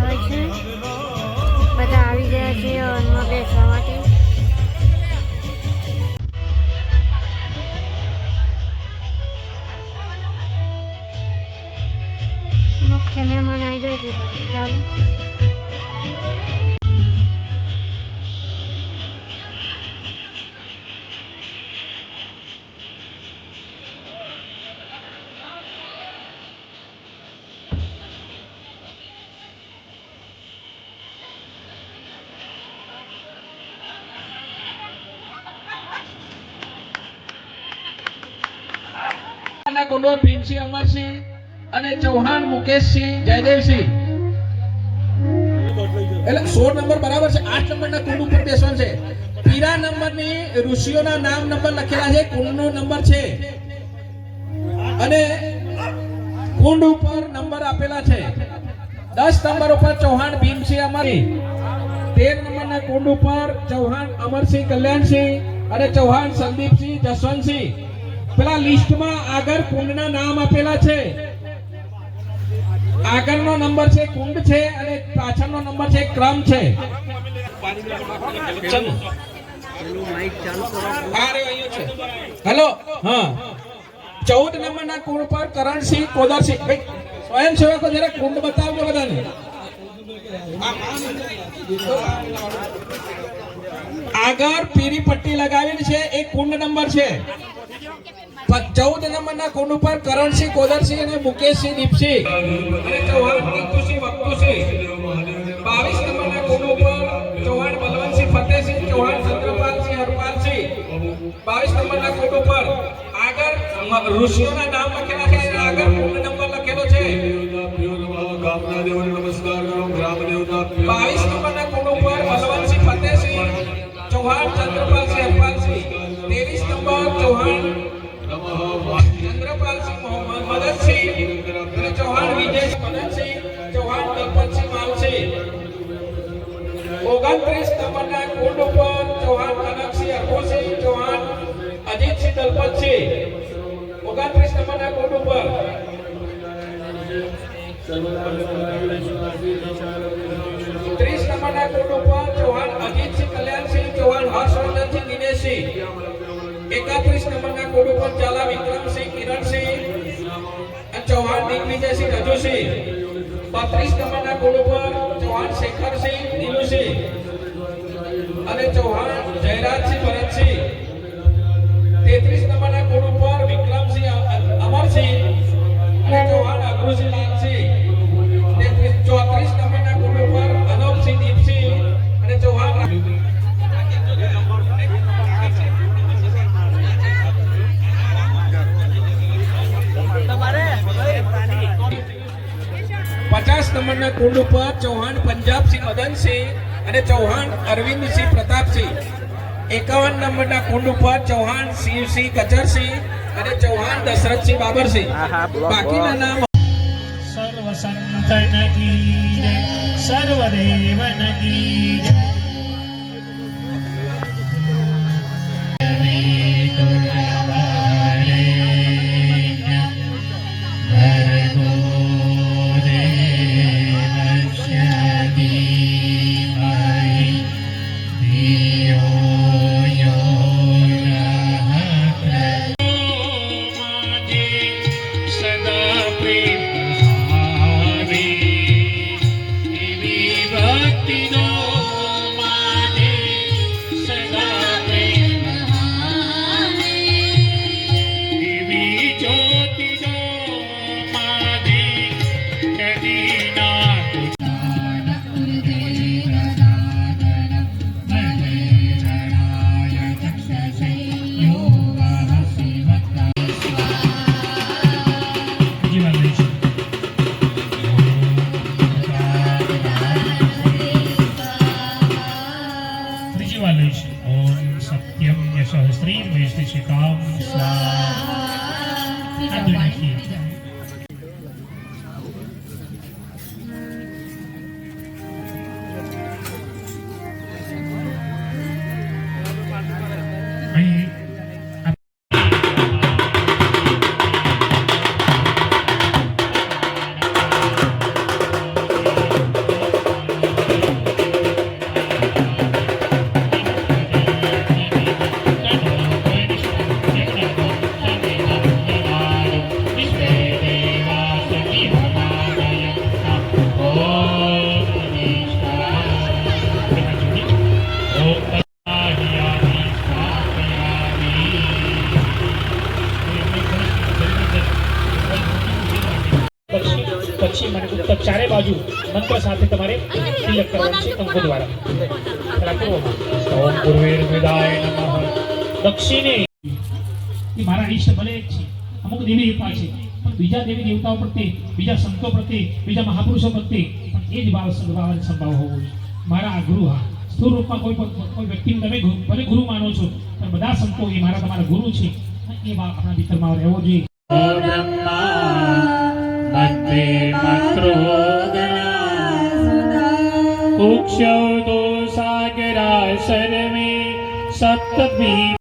હોય છે. બધા આવી ગયા છે હવનમાં બેસવા માટે મુખ્ય મહેમાન આવી જાય છે. ચાલો. કુંડો ભીમસિંહ અમરસિંહ અને ચૌહાણ મુકેશસિંહ. જયદેવસિંહ એટલે સોળ નંબર બરાબર છે. આઠ નંબરના કુંડ ઉપર બેસવાનું છે. પીરા નંબરની ઋષિઓના નામ નંબર લખેલા છે. કુંડનો નંબર છે. અને કુંડ ઉપર નંબર આપેલા છે. દસ નંબર ઉપર ચૌહાણ ભીમસિંહ અમારી તેર નંબરના કુંડ ઉપર ચૌહાણ અમરસિંહ કલ્યાણસિંહ અને ચૌહાણ સંદીપસિંહ જસવંતસિંહ. પેલા લિસ્ટમાં આગળ કુંડના નામ આપેલા છે. આગળનો નંબર છે કુંડ છે અને પાછળનો નંબર છે ક્રમ છે. હેલો. હા. ચૌદ નંબરના કુંડ પર કરણસિંહ કોદરસિંહ. ભાઈ, સ્વયંસેવકો જરા કુંડ બતાવજો બધાને. આગળ પીરી પટ્ટી લગાવેલી છે. એ કુંડ નંબર છે. ચૌદ નંબરના કુંડ ઉપર કરણસિંહ, કોદરસિંહ અને મુકેશસિંહ, દીપસિંહ. અને ચૌહાણ દીપુસિંહ વક્તુસિંહ. બાવીસ નંબરના કુંડ ઉપર ચૌહાણ બલવંતસિંહ ફતેહસિંહ, ચૌહાણ ચંદ્રપાલસિંહ હરપાલસિંહ. બાવીસ નંબરના કુંડ ઉપર આગળ ઋષિઓના નામ લખેલા છે. આગળ કુંડ નંબર લખેલો છે. બાવીસ નંબરના કુંડ ઉપર બલવંતસિંહ ફતેહસિંહ, ચૌહાણ ચંદ્રપાલસિંહ હરપાલસિંહ. ત્રેવીસ નંબર ચૌહાણ મદનસિંહ અને ચૌહાણ વિજય મદનસિંહ ચૌહાણ દલપતસિંહ માલસિંહ ઓગણત્રીસ નંબરના કુંડ ઉપર ચૌહાણ કનકસિંહ અરબોસિંહ ચૌહાણ અજીતસિંહ દલપતસિંહ ઓગણત્રીસ નંબરના કુંડ ઉપર. ત્રીસ નંબરના કુંડ ઉપર ચૌહાણ અજીતસિંહ કલ્યાણસિંહ, ચૌહાણ હર્ષવર્ધનસિંહ, દિનેશસિંહ. એકત્રીસ નંબરના કુંડ ઉપર દિગ્વિજયસિંહ રજુસિંહ બત્રીસ નંબરના કુંડ ઉપર ચૌહાણ શેખરસિંહ દિલુસિંહ અને ચૌહાણ જયરાજસિંહ ભરતસિંહ. તેત્રીસ નંબરના પચાસ નંબરના કુંડ ઉપર ચૌહાણ પંજાબસિંહ મદનસિંહ અને ચૌહાણ અરવિંદસિંહ પ્રતાપસિંહ. એકાવન નંબરના કુંડ ઉપર ચૌહાણ શિવસિંહ કચરસિંહ અને ચૌહાણ દશરથસિંહ બાબરસિંહ. બાકીના નામ સર્વ સંતન કી સર્વ સર્વદેવન કી one. સાથે તમારે તિલક કરવાનું છે કંકુ દ્વારા. ઓમ પૂર્વેર્વિદાય નમઃ. દક્ષિણે. એ મારા ઈષ્ટ ભલે એક છે. અમુક દેવી દેવતા છે. પણ બીજા દેવી દેવતાઓ પ્રત્યે, બીજા સંતો પ્રત્યે, બીજા મહાપુરુષો પ્રત્યે, પણ એ જ ભાવ સદભાવ સંભાવ હોવો જોઈએ. મારા આ ગુરુ હા. સ્થૂળ રૂપમાં કોઈ કોઈ વ્યક્તિને તમે ભલે ગુરુ માનો છો, પણ બધા સંતો એ મારા તમારા ગુરુ છે. એ ભાવ આપણા ભીતરમાં રહેવો જોઈએ. કુક્ષૌદો સાગરા સર્વે સપ્તભી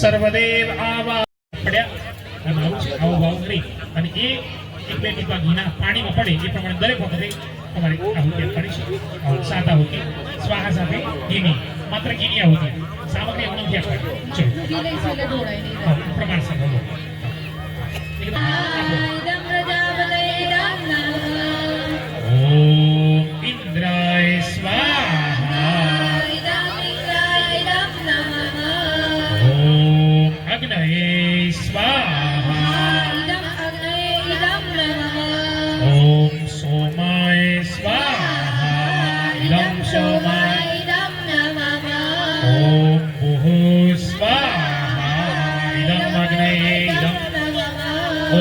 સર્વદેવ આવા. પડ્યા. અને આવું છે આવો ભાવ કરી. અને એ એક બે ટીપા ઘીના પાણીમાં પડે એ પ્રમાણે દરેક વખતે તમારે આહુતિ આપવાની છે. સાદા સાત આહુતિ સ્વાહા સાથે ઘીની. માત્ર ઘીની આહુતિ સામગ્રી એમ નથી આપવાની ચલો. પ્રમાણ સાથે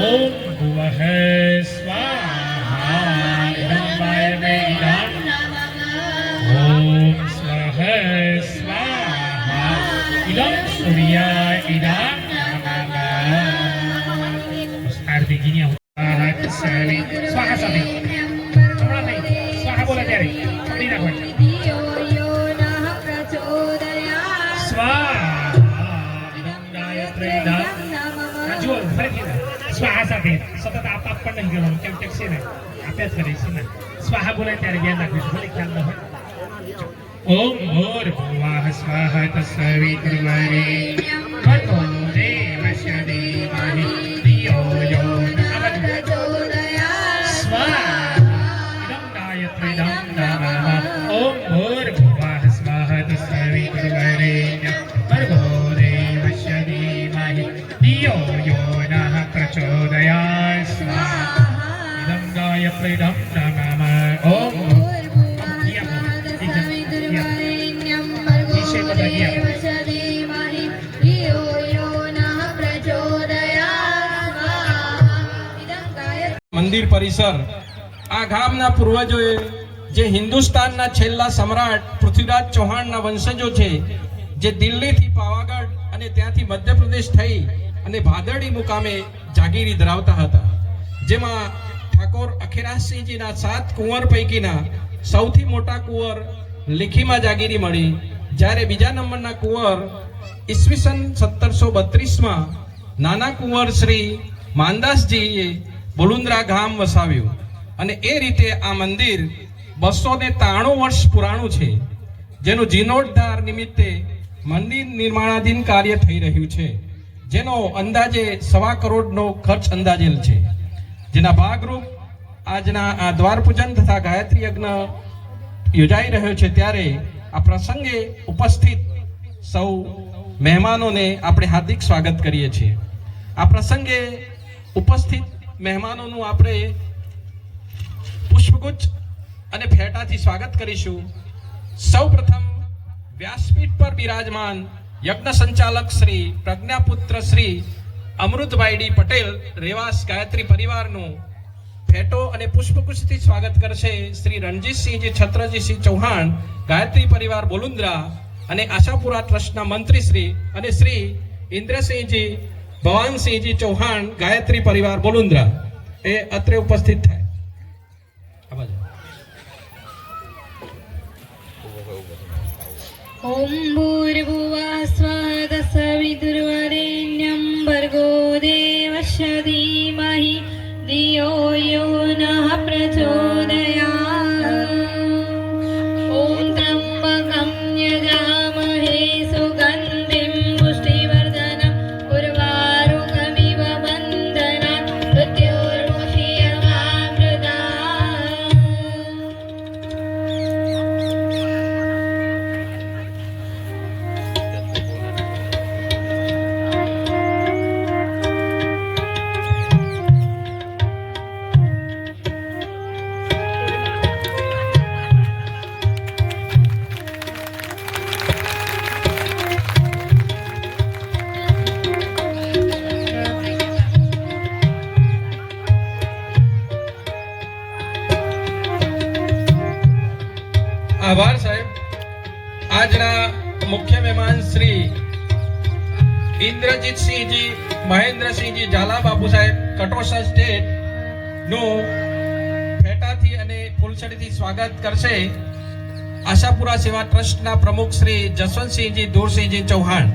ઓમ ભુવઃ સ્વાહા. આપ આપ પણ નહીં કરવાનું કેમ કે છે ને આપ્યા જ કરે છે ને. સ્વાહા બોલાય ત્યારે ધ્યાન રાખીશું ભલે ખ્યાલ ન હોય. ઓમ ભોર ભુવા સ્વાહા તસ્સવિતુર્વરેણ્યં ભર્ગો દેવસ્ય મંદિર પરિસર. આ ગામના પૂર્વજોએ જે હિન્દુસ્તાનના છેલ્લા સમ્રાટ પૃથ્વીરાજ ચૌહાણના વંશજો છે, જે દિલ્હીથી પાવાગઢ અને ત્યાંથી મધ્યપ્રદેશ થઈ અને ભાદરડી મુકામે જાગીરી ધરાવતા હતા. જેમાં ઠાકોર અખિરાજસિંહજીના સાત કુંવર પૈકીના સૌથી મોટા કુંવર લીખીમાં જાગીરી મળી, જ્યારે બીજા નંબરના કુંવર ઈસવીસન સત્તરસો બત્રીસમાં નાના કુંવર શ્રી માનદાસજીએ બુલુંદ્રા ગામ વસાવ્યું. અને એ રીતે આ મંદિર બસો ને ત્રાણું વર્ષ પુરાણું છે, જેનું જીર્ણોદ્ધાર નિમિત્તે મંદિર નિર્માણાધીન કાર્ય થઈ રહ્યું છે. જેનો અંદાજે સવા કરોડનો ખર્ચ અંદાજેલ છે. જેના ભાગરૂપ આજના આ દ્વાર પૂજન તથા ગાયત્રી યજ્ઞ યોજાઈ રહ્યો છે ત્યારે આ પ્રસંગે ઉપસ્થિત સૌ મહેમાનોને આપણે હાર્દિક સ્વાગત કરીએ છીએ. આ પ્રસંગે ઉપસ્થિત મહેમાનોનું આપણે પુષ્પગુચ્છ અને ફેટાથી સ્વાગત કરીશું. સૌ પ્રથમ વ્યાસપીઠ પર બિરાજમાન યજ્ઞ સંચાલક શ્રી પ્રજ્ઞાપુત્ર શ્રી અમૃતભાઈડી પટેલ રેવાસ ગાયત્રી પરિવારનું ફેટો અને પુષ્પગુચ્છથી સ્વાગત કરશે શ્રી રણજીતસિંહજી છત્રજીસિંહ ચૌહાણ, ગાયત્રી પરિવાર બોલુંદ્રા અને આશાપુરા ટ્રસ્ટના મંત્રી શ્રી અને શ્રી ઇન્દ્રસિંહજી ભવાનસિંહજી ચૌહાણ, ગાયત્રી પરિવાર, બોલુંદ્રા, એ અત્રે ઉપસ્થિત થાય. ઓમ ભૂર્ભુવા સ્વાદ સવિદુર્વરેણ્યમ ભર્ગો દેવશ્ય ધીમહિ. ધિયો યો નઃ પ્રચોદયાત. નું ફેટાથી અને ફૂલછડીથી સ્વાગત કરશે આશાપુરા સેવા ટ્રસ્ટના પ્રમુખ શ્રી જસવંતસિંહજી દૂરસિંહજી ચૌહાણ.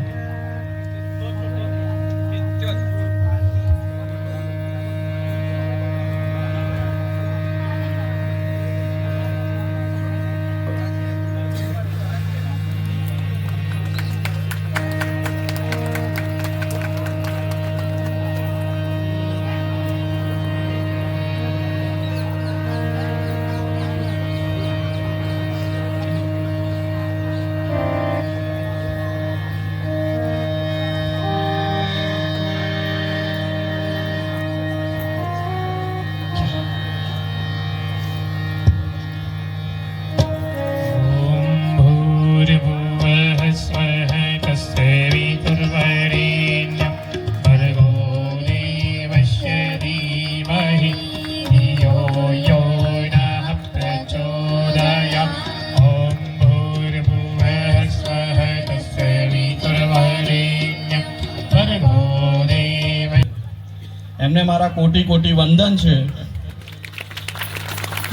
કોટી કોટી વંદન છે.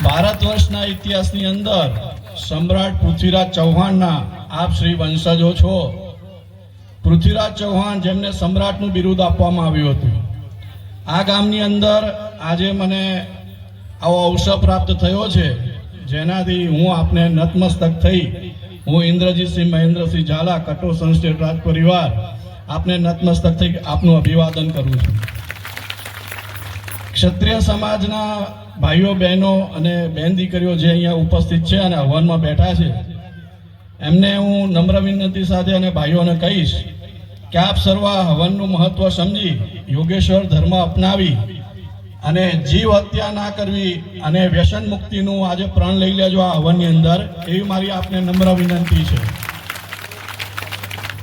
ભારત વર્ષના ઇતિહાસની અંદર સમ્રાટ પૃથ્વીરાજ ચૌહાણના આપ શ્રી વંશજો છો. પૃથ્વીરાજ ચૌહાણ જેમને સમ્રાટનું બિરુદ આપવામાં આવ્યું હતું. આ ગામની અંદર આજે મને આવો અવસર પ્રાપ્ત થયો છે. જેનાથી હું આપને નતમસ્તક થઈ. હું ઇન્દ્રજીતસિંહ મહેન્દ્રસિંહ ઝાલા કટો સંસ્થિત રાજ પરિવાર આપને નતમસ્તક થઈ આપનું અભિવાદન કરું છું. ક્ષત્રિય સમાજના ભાઈઓ, બહેનો અને બહેન દીકરીઓ જે અહીંયા ઉપસ્થિત છે અને હવનમાં બેઠા છે, એમને હું નમ્ર વિનંતી સાથે અને ભાઈઓને કહીશ કે આપ સર્વ હવનનું મહત્વ સમજી, યોગેશ્વર ધર્મ અપનાવી અને જીવ હત્યા ના કરવી અને વ્યસન મુક્તિનું આજે પ્રણ લઈ લેજો આ હવનની અંદર, એવી મારી આપને નમ્ર વિનંતી છે.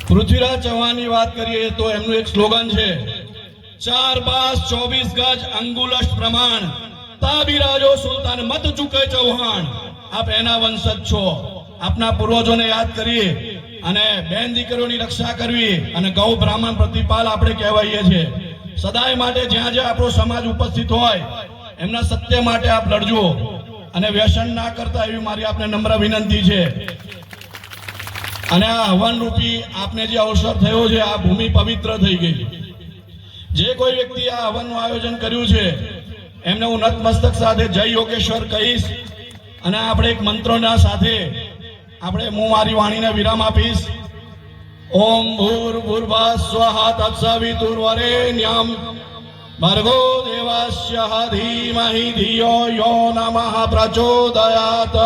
પૃથ્વીરાજ ચૌહાણની વાત કરીએ તો એમનું એક સ્લોગન છે ચાર બાસ ચોવીસ ગજ અંગુલશ પ્રમાણ. તાબિરાજો સુલતાન મત ચૂકે ચૌહાણ. આપ એના વંશજ છો. આપના પૂર્વજોને યાદ કરીએ અને બેન દીકરીઓની રક્ષા કરવી અને ગૌ બ્રાહ્મણ પ્રતિપાલ આપણે કહેવાઈએ છીએ. સદાય માટે જ્યાં જ્યાં આપણો સમાજ ઉપસ્થિત હોય, એમના સત્ય માટે આપ લડજો અને વ્યસન ના કરતા એવી મારી આપને નમ્ર વિનંતી છે. અને આ હવન રૂપી આપને જે અવસર થયો છે, આ ભૂમિ પવિત્ર થઈ ગઈ. જે કોઈ વ્યક્તિ આ હવનનું આયોજન કર્યું છે, એમને હું નતમસ્તક સાથે જય યોગેશ્વર કહીશ અને આપણે એક મંત્રોના સાથે આપણે હું મારી વાણીને વિરામ આપીશ. ઓમ ભૂર ભૂર્ભા સ્વહા તત્સવિતુર્વરેણ્યમ. ભર્ગો દેવસ્ય ધીમહિ ધિયો યો નમઃ પ્રચોદયાત.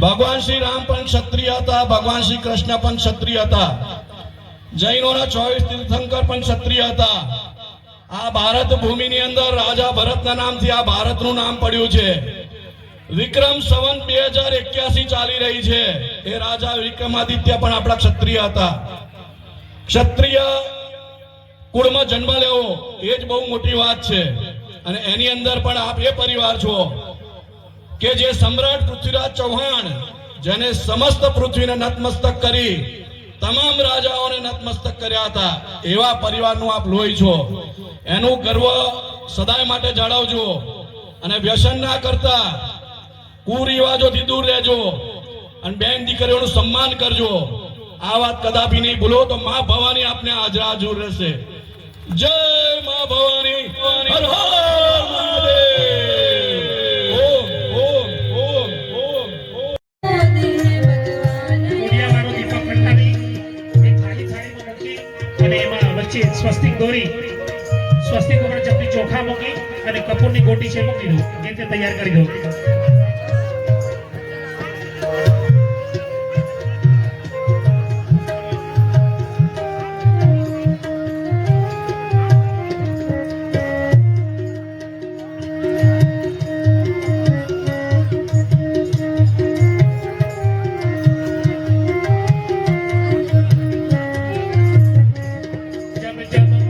ભગવાન શ્રી રામ પણ ક્ષત્રિય હતા, ભગવાન શ્રી કૃષ્ણ પણ ક્ષત્રિય હતા. જૈનોના ચોવીસ તીર્થંકર પણ ક્ષત્રિય હતા. આ ભારત ભૂમિની અંદર રાજા ભરતના નામથી આ ભારતનું નામ પડ્યું છે. વિક્રમ સવન બે હજાર એક્યાસી ચાલી રહી છે. એ રાજા વિક્રમાદિત્ય પણ આપણા ક્ષત્રિય હતા. ક્ષત્રિય કુળમાં જન્મ લેવો એ જ બહુ મોટી વાત છે. અને એની અંદર પણ આપ એ પરિવાર છો કે જે સમ્રાટ પૃથ્વીરાજ ચૌહાણ જેને સમસ્ત પૃથ્વીને નતમસ્તક કરી તમામ રાજાઓને નતમસ્તક કર્યા હતા. એવા પરિવારનું આપ લોહી છો. એનું ગર્વ સદાય માટે જાળવજો. અને વ્યસન ના કરતા કુરિવાજોથી દૂર રહેજો. અને બેન દીકરીઓનું સન્માન કરજો. આ વાત કદાપી નહીં ભૂલો તો મા ભવાની આપને હાજર હાજર રહેશે. જય મા ભવાની. જે ગોટી છે મૂકી દો જે તે તૈયાર કરી દો Jump, jump.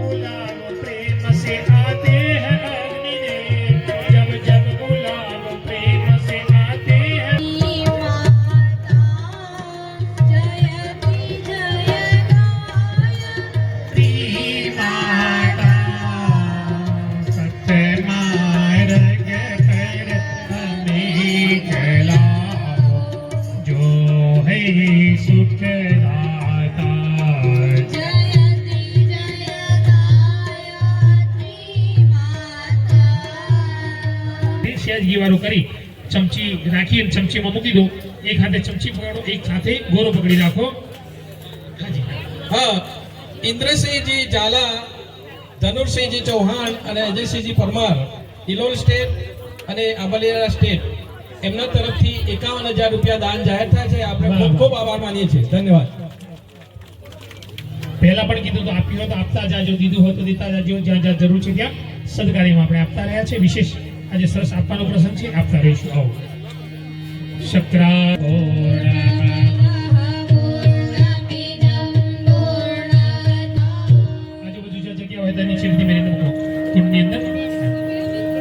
વાળું કરી ચમચી રાખી અને ચમચીમાં મૂકી દો. એક હાથે ચમચી પકડો એક સાથે ગોરો પકડી રાખો. હા ઇન્દ્રસિંહજી ઝાલા ધનુરસિંહજી ચૌહાણ અને અજયસિંહજી પરમાર ઇલોલ સ્ટેટ અને આંબલિયા સ્ટેટ. એમના તરફથી એકાવન હજાર રૂપિયા દાન જાહેર થાય છે. આપણે ખૂબ ખૂબ આભાર માનીએ છીએ. ધન્યવાદ. પહેલા પણ કીધું તો આપ્યું હોય તો આપતા જાજો દીધું હોય તો દીતા જાજો જ્યાં જ્યાં જરૂર છે ત્યાં સદકાર્યમાં આપણે આપતા રહ્યા છે વિશેષ આજે સરસ આપવાનો પ્રસંગ છે. આપતા રહીશું. આવો. શક્રા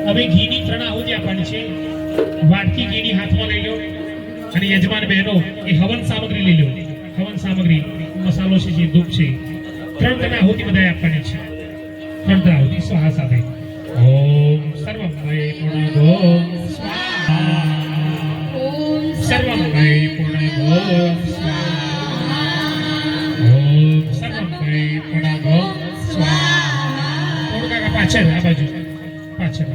હવે ઘીની ત્રણ આહુતિ આપવાની છે. વાટકી ઘીની હાથમાં લઈ લો. અને યજમાન બહેનો, એ હવન સામગ્રી લઈ લો. હવન સામગ્રી, મસાલો છે જે દૂધ છે. ત્રણ ત્રણ આહુતિ બધા આપવાની છે. ત્રણ ત્રણ આહુતિ સ્વાહા સાથે. ઓમ સર્વમય પૂર્ણગો સ્વાહા સર્વમય પૂર્ણગો સ્વાહા ઓમ સર્વમય પૂર્ણગો સ્વાહા થોડું કાકા પાછળ આ બાજુ પાછળ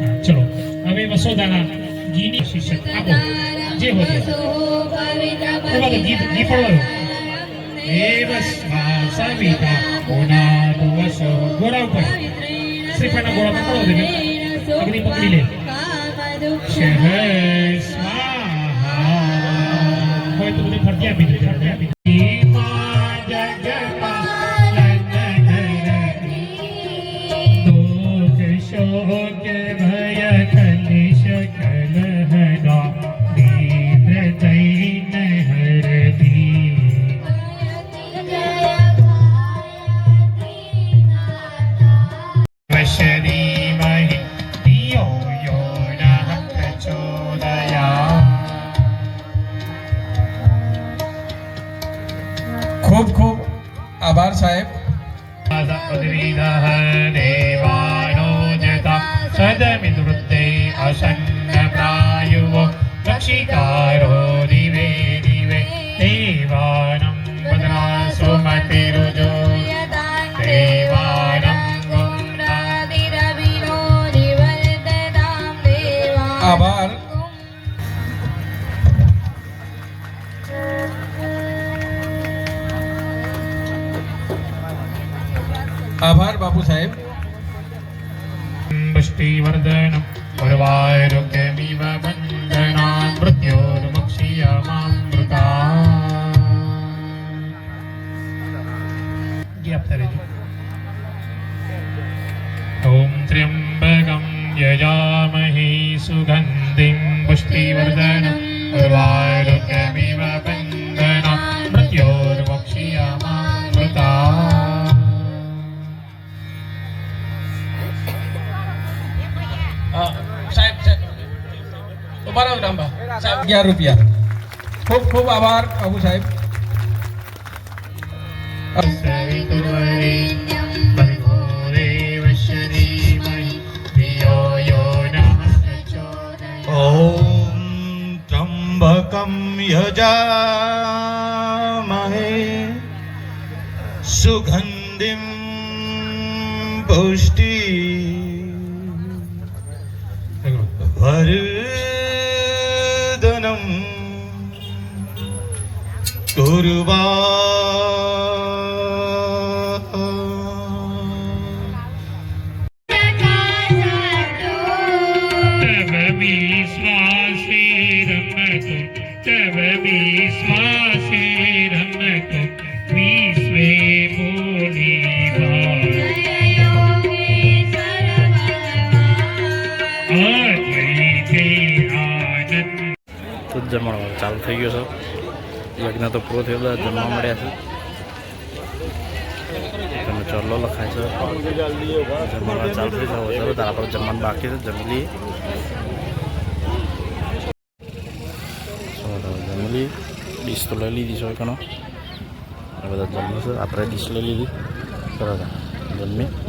હા ચલો હવે વસોદાના ઘીની શિષ્ય આપો જે હોય તે. એમાં તો ઘી ઘી પડવાનું એ બસ સવિતા ઓના વસો ગોળા ઉપર શ્રીફળના ગોળા પકડો દેજો અગ્નિ પકડી લે. શહ સ્વાહા હોય તો બધું ફરતી આપી દેજો આપણે આપી ખૂબ ખૂબ આભાર સાહેબ. સદમિદૃતે અસન્ન પ્રાયુવો રક્ષિકારો સાહેબ. પુષ્ટિવર્ધનં પૂર્વારોગ્યમિવ બંધનાन् અગિયાર રૂપિયા. ખૂબ ખૂબ આભાર બાબુ સાહેબ. ઓમ ત્રંબકમ યજા થઈ ગયો છો. લગ્ન તો પૂરો થયો, બધા જમવા મળ્યા છે. તમે ચલો લખાય છે. જમણવાર ચાલુ થઈ ચલો તારા પર જમવાનું બાકી છે, જમી લઈએ. જમી લઈએ. ડીશ તો લઈ લીધી છે એકનો બધા જમવું છે. આપણે ડીશ લઈ લીધી. ચલો, જમીએ.